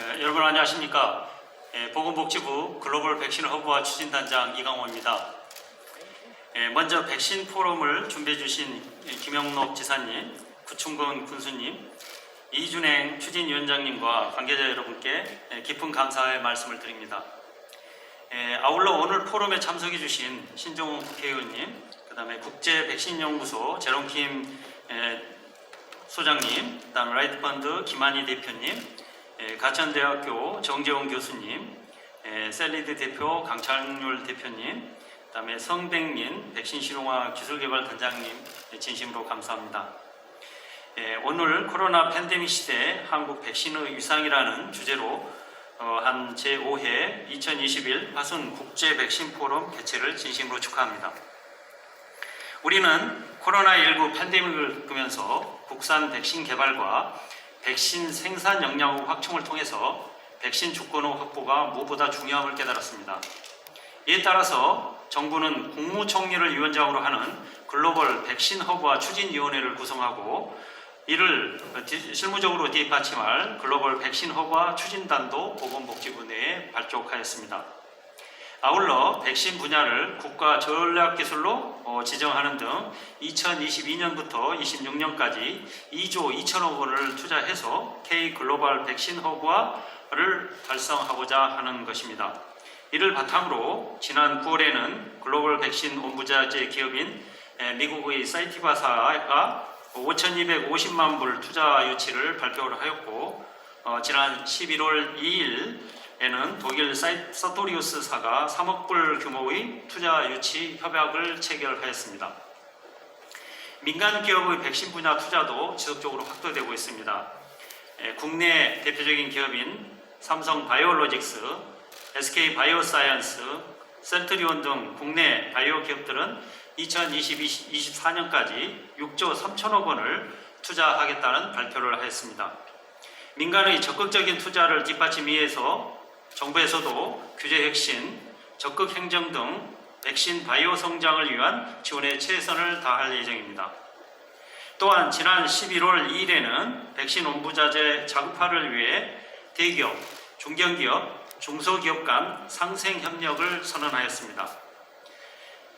에, 여러분 안녕하십니까? 에, 보건복지부 글로벌 백신 허브와 추진단장 이강호입니다. 에, 먼저 백신 포럼을 준비해 주신 김영록 지사님, 구충근 군수님, 이준행 추진위원장님과 관계자 여러분께 에, 깊은 감사의 말씀을 드립니다. 에, 아울러 오늘 포럼에 참석해 주신 신종훈 국회의원님, 그 다음에 국제백신연구소 제롬킴 에, 소장님, 그다음 라이트펀드 김한희 대표님, 에, 가천대학교 정재원 교수님, 에, 셀리드 대표 강창률 대표님, 그다음에 성백민 백신 실용화 기술개발 단장님 에, 진심으로 감사합니다. 에, 오늘 코로나 팬데믹 시대 한국 백신의 위상이라는 주제로 어, 한 제5회 2021 화순 국제 백신 포럼 개최를 진심으로 축하합니다. 우리는 코로나19 팬데믹을 겪으면서 국산 백신 개발과 백신 생산 역량의 확충을 통해서 백신 주권의 확보가 무엇보다 중요함을 깨달았습니다. 이에 따라서 정부는 국무총리를 위원장으로 하는 글로벌 백신 허브와 추진위원회를 구성하고 이를 디- 실무적으로 뒷받침할 글로벌 백신 허브와 추진단도 보건복지부 내에 발족하였습니다. 아울러 백신 분야를 국가 전략 기술로 어, 지정하는 등 2022년부터 26년까지 2조 2천억 원을 투자해서 K 글로벌 백신 허브화를 달성하고자 하는 것입니다. 이를 바탕으로 지난 9월에는 글로벌 백신 온부자재 기업인 에, 미국의 사이티바사가 5,250만 불 투자 유치를 발표를 하였고 어, 지난 11월 2일 에는 독일 서토리우스사가 3억 불 규모의 투자 유치 협약을 체결하였습니다. 민간 기업의 백신 분야 투자도 지속적으로 확대되고 있습니다. 에, 국내 대표적인 기업인 삼성 바이오로직스, SK 바이오사이언스, 센트리온 등 국내 바이오 기업들은 2024년까지 6조 3천억 원을 투자하겠다는 발표를 하였습니다. 민간의 적극적인 투자를 뒷받침하기 위해서 정부에서도 규제 혁신, 적극 행정 등 백신 바이오 성장을 위한 지원에 최선을 다할 예정입니다. 또한 지난 11월 2일에는 백신 온부자재 자급화를 위해 대기업, 중견기업, 중소기업 간 상생 협력을 선언하였습니다.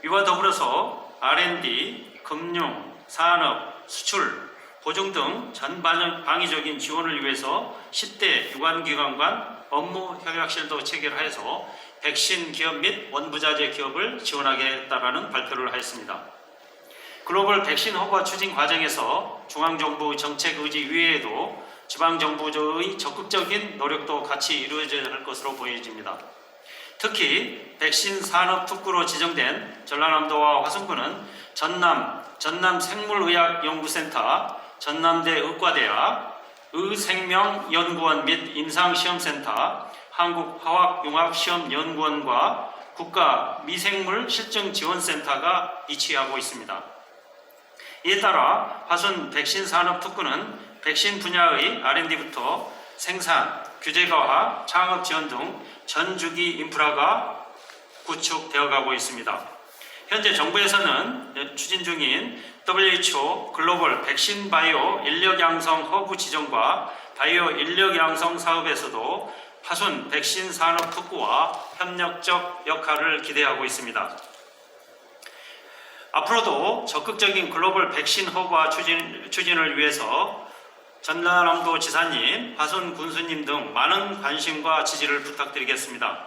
이와 더불어서 R&D, 금융, 산업, 수출, 보증 등 전방위적인 지원을 위해서 10대 유관기관 간 업무 협약실도 체결하여서 백신 기업 및 원부자재 기업을 지원하겠다라는 발표를 하였습니다. 글로벌 백신 허가 추진 과정에서 중앙정부 정책 의지 위에도 지방정부의 적극적인 노력도 같이 이루어져야 할 것으로 보여집니다. 특히 백신 산업 특구로 지정된 전라남도와 화성군은 전남 전남 생물의학연구센터, 전남대 의과대학, 의생명연구원 및 임상시험센터, 한국화학융합시험연구원과 국가미생물 실증지원센터가 이치하고 있습니다. 이에 따라 화순 백신 산업 특구는 백신 분야의 R&D부터 생산, 규제 강화, 창업 지원 등 전주기 인프라가 구축되어 가고 있습니다. 현재 정부에서는 추진 중인 WHO 글로벌 백신 바이오 인력 양성 허브 지정과 바이오 인력 양성 사업에서도 화순 백신 산업 특구와 협력적 역할을 기대하고 있습니다. 앞으로도 적극적인 글로벌 백신 허브와 추진, 추진을 위해서 전라남도 지사님, 화순 군수님 등 많은 관심과 지지를 부탁드리겠습니다.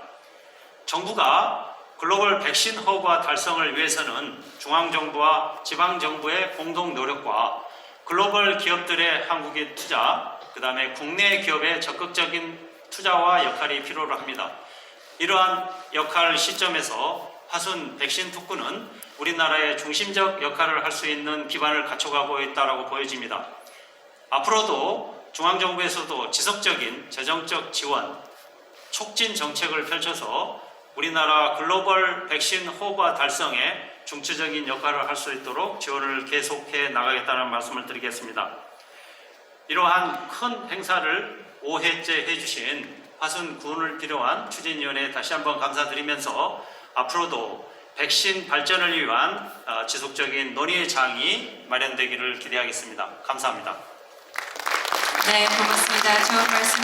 정부가 글로벌 백신 허브화 달성을 위해서는 중앙정부와 지방정부의 공동 노력과 글로벌 기업들의 한국의 투자, 그 다음에 국내 기업의 적극적인 투자와 역할이 필요로 합니다. 이러한 역할 시점에서 화순 백신 특구는 우리나라의 중심적 역할을 할 수 있는 기반을 갖춰가고 있다고 보여집니다. 앞으로도 중앙정부에서도 지속적인 재정적 지원, 촉진 정책을 펼쳐서 우리나라 글로벌 백신 허가 달성에 중추적인 역할을 할 수 있도록 지원을 계속해 나가겠다는 말씀을 드리겠습니다. 이러한 큰 행사를 5회째 해주신 화순 군을 필요한 추진위원회에 다시 한번 감사드리면서 앞으로도 백신 발전을 위한 어, 지속적인 논의의 장이 마련되기를 기대하겠습니다. 감사합니다. 네, 고맙습니다. 좋은 말씀